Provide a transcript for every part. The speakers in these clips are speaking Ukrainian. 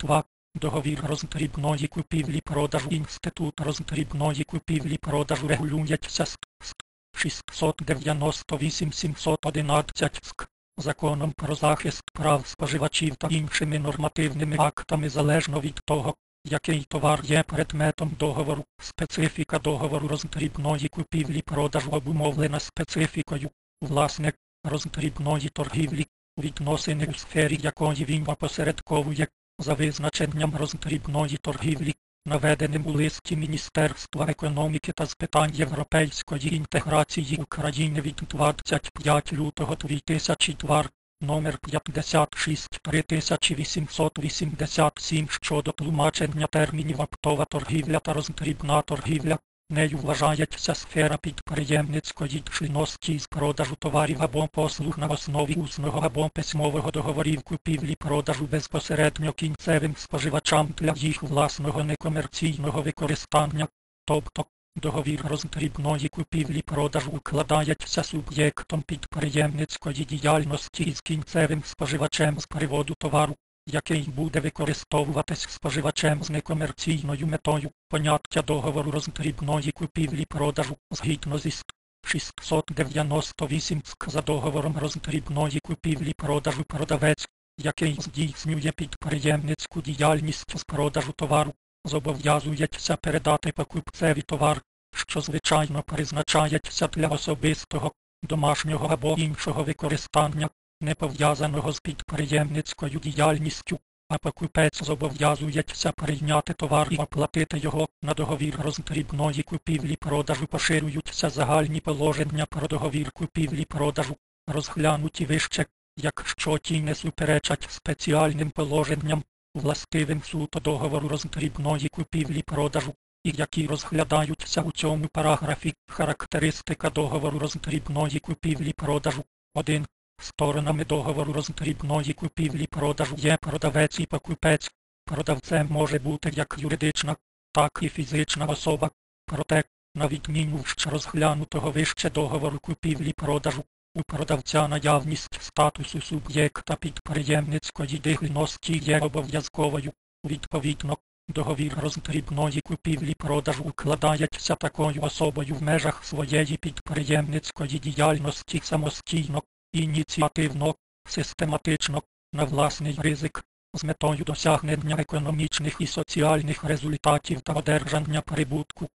2. Договір роздрібної купівлі-продажу Інститут роздрібної купівлі-продажу регулюється ст. ст. 698 711 СК Законом про захист прав споживачів та іншими нормативними актами залежно від того, який товар є предметом договору, специфіка договору роздрібної купівлі-продажу обумовлена специфікою, власне, роздрібної торгівлі, відносини у сфері якої він опосередковує, за визначенням роздрібної торгівлі, наведеним у листі Міністерства економіки та з питань європейської інтеграції України від 25 лютого 2002 номер 56 3887 щодо тлумачення термінів оптова торгівля та роздрібна торгівля. Нею вважається сфера підприємницької членності з продажу товарів або послуг на основі усного або письмового договорів купівлі-продажу безпосередньо кінцевим споживачам для їх власного некомерційного використання, тобто договір роздрібної купівлі-продажу укладається суб'єктом підприємницької діяльності із кінцевим споживачем з приводу товару, який буде використовуватись споживачем з некомерційною метою поняття договору роздрібної купівлі-продажу згідно зі ст. 698 за договором роздрібної купівлі-продажу продавець, який здійснює підприємницьку діяльність з продажу товару, зобов'язується передати покупцеві товар, що звичайно призначається для особистого, домашнього або іншого використання, не пов'язаного з підприємницькою діяльністю, а покупець зобов'язується прийняти товар і оплатити його на договір роздрібної купівлі-продажу поширюються загальні положення про договір купівлі-продажу, розглянуті вище, якщо ті не суперечать спеціальним положенням, властивим суто договору роздрібної купівлі-продажу, і які розглядаються у цьому параграфі, характеристика договору роздрібної купівлі-продажу. 1. Сторонами договору роздрібної купівлі-продажу є продавець і покупець. Продавцем може бути як юридична, так і фізична особа. Проте, на відміну вще розглянутого вище договору купівлі-продажу, у продавця наявність статусу суб'єкта підприємницької діяльності є обов'язковою. Відповідно, договір роздрібної купівлі-продажу укладається такою особою в межах своєї підприємницької діяльності самостійно, ініціативно, систематично, на власний ризик, з метою досягнення економічних і соціальних результатів та одержання прибутку.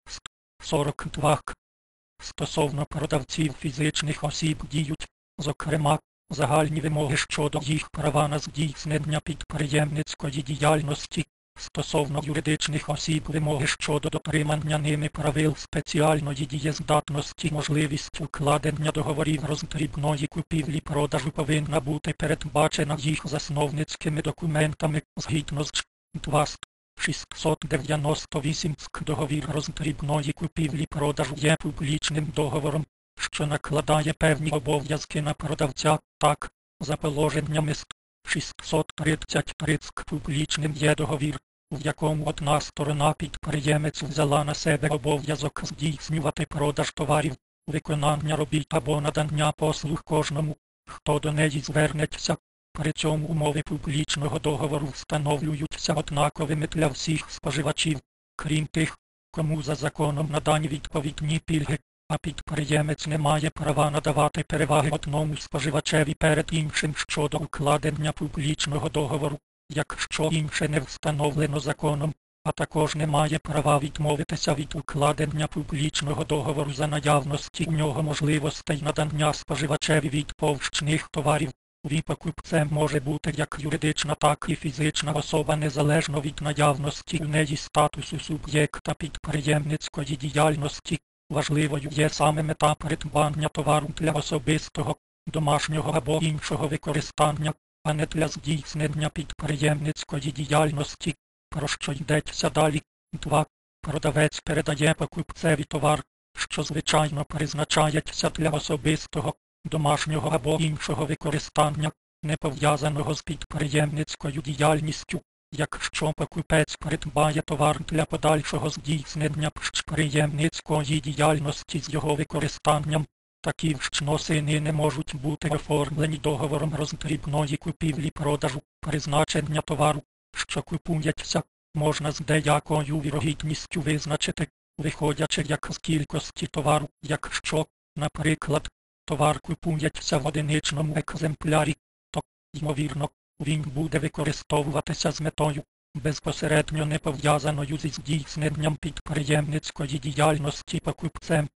42 К. Стосовно продавців фізичних осіб діють, зокрема, загальні вимоги щодо їх права на здійснення підприємницької діяльності, стосовно юридичних осіб вимоги щодо дотримання ними правил спеціальної дієздатності можливість укладення договорів роздрібної купівлі-продажу повинна бути передбачена їх засновницькими документами згідно з 2 698 СК договір роздрібної купівлі-продажу є публічним договором, що накладає певні обов'язки на продавця, так, за положеннями. 633 СК публічним є договір, в якому одна сторона підприємець взяла на себе обов'язок здійснювати продаж товарів, виконання робіт або надання послуг кожному, хто до неї звернеться. При цьому умови публічного договору встановлюються однаковими для всіх споживачів, крім тих, кому за законом надані відповідні пільги, а підприємець не має права надавати переваги одному споживачеві перед іншим щодо укладення публічного договору, якщо інше не встановлено законом, а також не має права відмовитися від укладення публічного договору за наявності у нього можливостей надання споживачеві від повщних товарів. Покупцем може бути як юридична, так і фізична особа незалежно від наявності у неї статусу суб'єкта підприємницької діяльності. Важливою є саме мета придбання товару для особистого, домашнього або іншого використання, а не для здійснення підприємницької діяльності, про що йдеться далі. 2. Продавець передає покупцеві товар, що звичайно призначається для особистого, домашнього або іншого використання, не пов'язаного з підприємницькою діяльністю, якщо покупець придбає товар для подальшого здійснення підприємницької діяльності з його використанням, такі вщносини не можуть бути оформлені договором роздрібної купівлі-продажу, призначення товару, що купується, можна з деякою вірогідністю визначити, виходячи як з кількості товару, якщо, наприклад, товар купується в одиничному екземплярі, то, ймовірно, він буде використовуватися з метою, безпосередньо не пов'язаною зі здійсненням підприємницької діяльності покупцем.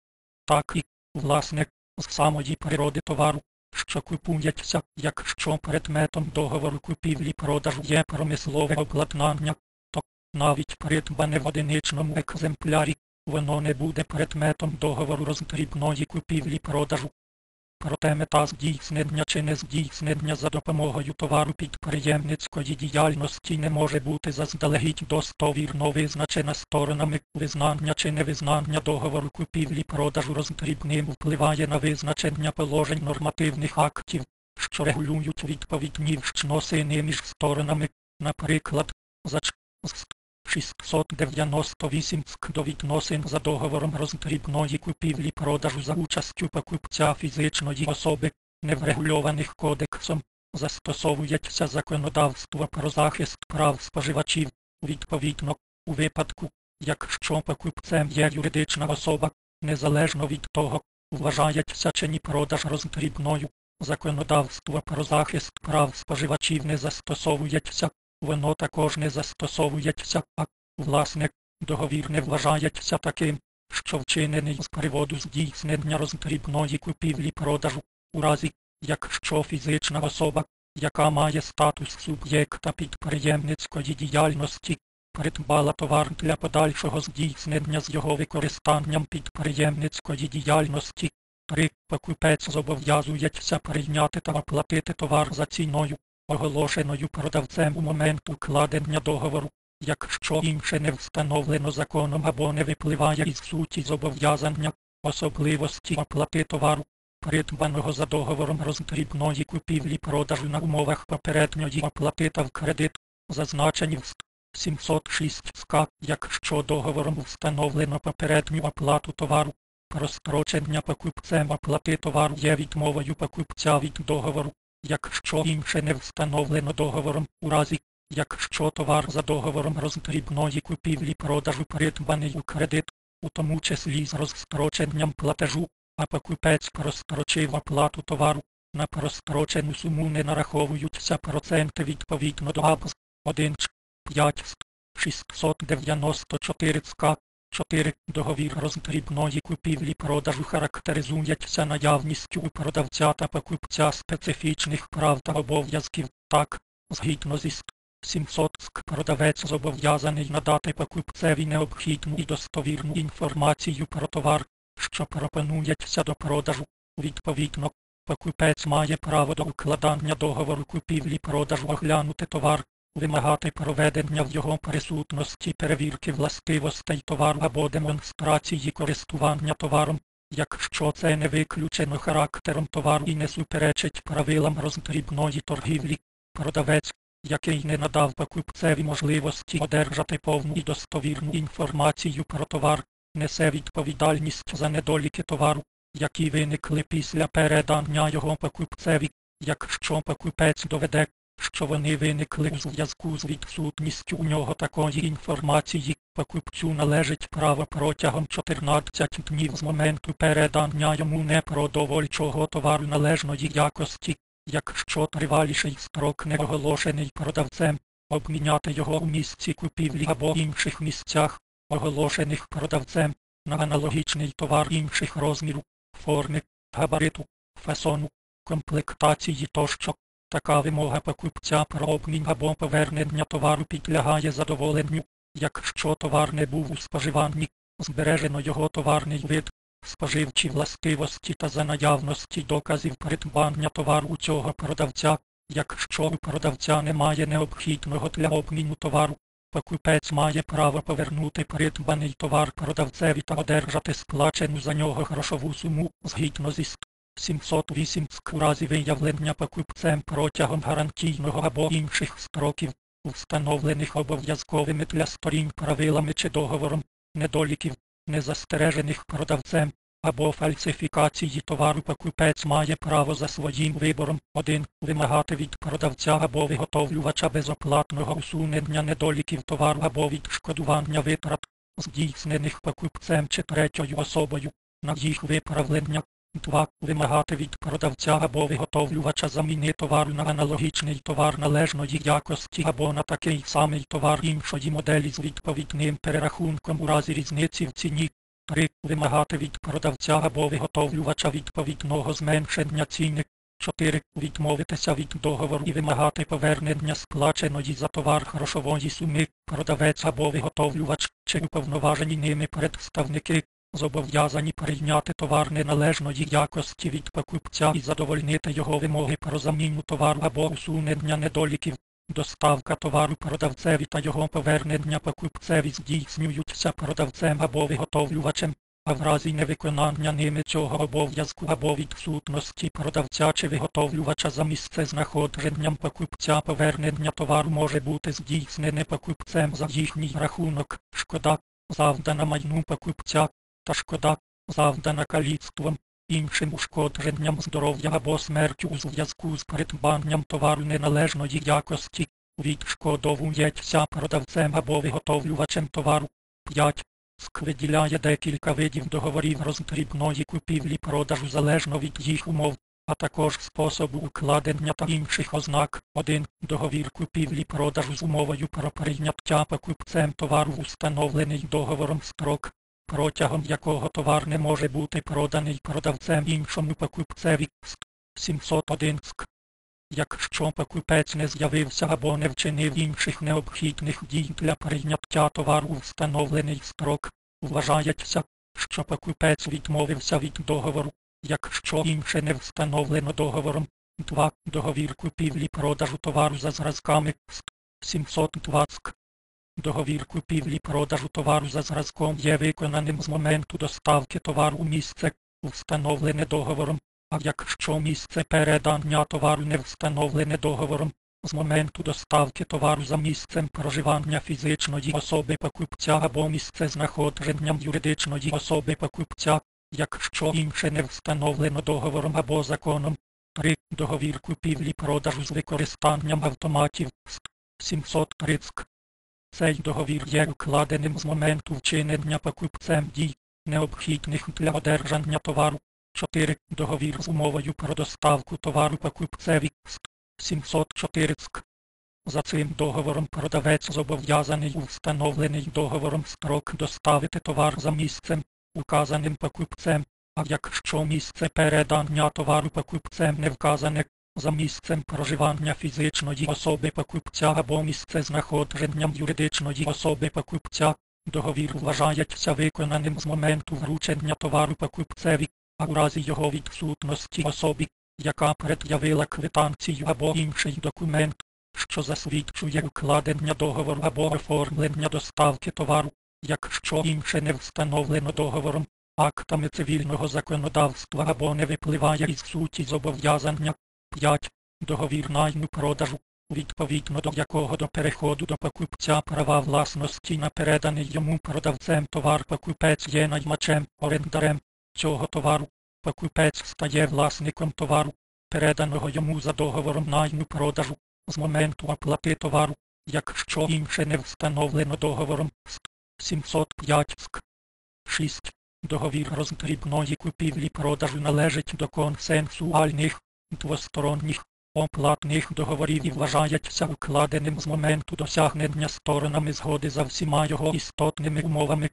Так і, власне, з самої природи товару, що купується, якщо предметом договору купівлі-продажу є промислове обладнання, то навіть придбане в одиничному екземплярі, воно не буде предметом договору роздрібної купівлі-продажу. Проте мета здійснення чи нездійснення за допомогою товару підприємницької діяльності не може бути заздалегідь достовірно визначена сторонами визнання чи невизнання договору купівлі-продажу роздрібним впливає на визначення положень нормативних актів, що регулюють відповідні відносини між сторонами, наприклад, зач. З 698 СК до відносин за договором роздрібної купівлі-продажу за участю покупця фізичної особи, не врегульованих кодексом, застосовується законодавство про захист прав споживачів, відповідно, у випадку, якщо покупцем є юридична особа, незалежно від того, вважається чи ні продаж роздрібною, законодавство про захист прав споживачів не застосовується, воно також не застосовується, а, власне, договір не вважається таким, що вчинений з приводу здійснення роздрібної купівлі-продажу, у разі, якщо фізична особа, яка має статус суб'єкта підприємницької діяльності, придбала товар для подальшого здійснення з його використанням підприємницької діяльності, 3. Покупець зобов'язується прийняти та оплатити товар за ціною, оголошеною продавцем у момент укладення договору, якщо інше не встановлено законом або не випливає із суті зобов'язання, особливості оплати товару, придбаного за договором роздрібної купівлі-продажу на умовах попередньої оплати та в кредит, зазначені в 706 СК, якщо договором встановлено попередню оплату товару, Розстрочення покупцем оплати товару є відмовою покупця від договору, якщо інше не встановлено договором, у разі, якщо товар за договором роздрібної купівлі-продажу придбаний у кредит, у тому числі з розстроченням платежу, а покупець прострочив оплату товару, на прострочену суму не нараховуються проценти відповідно до АБЗ 1 5 694 ЦК 4. Договір роздрібної купівлі-продажу характеризується наявністю у продавця та покупця специфічних прав та обов'язків. Так, згідно зі 700 СК продавець зобов'язаний надати покупцеві необхідну і достовірну інформацію про товар, що пропонується до продажу. Відповідно, покупець має право до укладання договору купівлі-продажу оглянути товар, вимагати проведення в його присутності перевірки властивостей товару або демонстрації користування товаром, якщо це не виключено характером товару і не суперечить правилам роздрібної торгівлі, продавець, який не надав покупцеві можливості одержати повну і достовірну інформацію про товар, несе відповідальність за недоліки товару, які виникли після передання його покупцеві, якщо покупець доведе, що вони виникли у зв'язку з відсутністю у нього такої інформації, покупцю належить право протягом 14 днів з моменту передання йому непродовольчого товару належної якості, якщо триваліший строк не оголошений продавцем, обміняти його у місці купівлі або інших місцях, оголошених продавцем, на аналогічний товар інших розміру, форми, габариту, фасону, комплектації тощо. Така вимога покупця про обмін або повернення товару підлягає задоволенню, якщо товар не був у споживанні, збережено його товарний вид, споживчі властивості та за наявності доказів придбання товару у цього продавця, якщо у продавця немає необхідного для обміну товару, покупець має право повернути придбаний товар продавцеві та одержати сплачену за нього грошову суму згідно зі 708 у разі виявлення покупцем протягом гарантійного або інших строків, встановлених обов'язковими для сторін правилами чи договором, недоліків, незастережених продавцем, або фальсифікації товару покупець має право за своїм вибором 1. Вимагати від продавця або виготовлювача безоплатного усунення недоліків товару або відшкодування витрат, здійснених покупцем чи третьою особою на їх виправлення. 2. Вимагати від продавця або виготовлювача заміни товару на аналогічний товар належної якості або на такий самий товар іншої моделі з відповідним перерахунком у разі різниці в ціні. 3. Вимагати від продавця або виготовлювача відповідного зменшення ціни. 4. Відмовитися від договору і вимагати повернення сплаченої за товар грошової суми. Продавець або виготовлювач чи уповноважені ними представники зобов'язані прийняти товар неналежної якості від покупця і задовольнити його вимоги про заміну товару або усунення недоліків. Доставка товару продавцеві та його повернення покупцеві здійснюються продавцем або виготовлювачем, а в разі невиконання ними цього обов'язку або відсутності продавця чи виготовлювача за місце знаходженням покупця повернення товару може бути здійснене покупцем за їхній рахунок, шкода, завдана майну покупця, та шкода, завдана каліцтвом, іншим ушкодженням здоров'я або смертю у зв'язку з придбанням товару неналежної якості, відшкодовується продавцем або виготовлювачем товару. 5. СК виділяє декілька видів договорів роздрібної купівлі продажу залежно від їх умов, а також способу укладення та інших ознак. 1. Договір купівлі продажу з умовою про прийняття покупцем товару установлений договором строк протягом якого товар не може бути проданий продавцем іншому покупцеві 701 ск. Якщо покупець не з'явився або не вчинив інших необхідних дій для прийняття товару у встановлений строк, вважається, що покупець відмовився від договору, якщо інше не встановлено договором. 2. Договір купівлі продажу товару за зразками 720 ск. Договір купівлі-продажу товару за зразком є виконаним з моменту доставки товару у місце, встановлене договором, а якщо місце передання товару не встановлене договором, з моменту доставки товару за місцем проживання фізичної особи покупця або місце знаходженням юридичної особи покупця, якщо інше не встановлено договором або законом. 3. Договір купівлі-продажу з використанням автоматів 730 цей договір є укладеним з моменту вчинення покупцем дій, необхідних для одержання товару. 4. Договір з умовою про доставку товару покупцеві 704 ск. За цим договором продавець зобов'язаний у встановлений договором строк доставити товар за місцем, указаним покупцем, а якщо місце передання товару покупцем не вказане, за місцем проживання фізичної особи покупця або місце знаходженням юридичної особи покупця, договір вважається виконаним з моменту вручення товару покупцеві, а у разі його відсутності особі, яка пред'явила квитанцію або інший документ, що засвідчує укладення договору або оформлення доставки товару, якщо інше не встановлено договором, актами цивільного законодавства або не випливає із суті зобов'язання, 5. Договір найму продажу, відповідно до якого до переходу до покупця права власності на переданий йому продавцем товар покупець є наймачем, орендарем цього товару. Покупець стає власником товару, переданого йому за договором найму продажу, з моменту оплати товару, якщо інше не встановлено договором СК 705 ск. 6. Договір роздрібної купівлі продажу належить до консенсуальних двосторонніх оплатних договорів і вважається укладеним з моменту досягнення сторонами згоди за всіма його істотними умовами,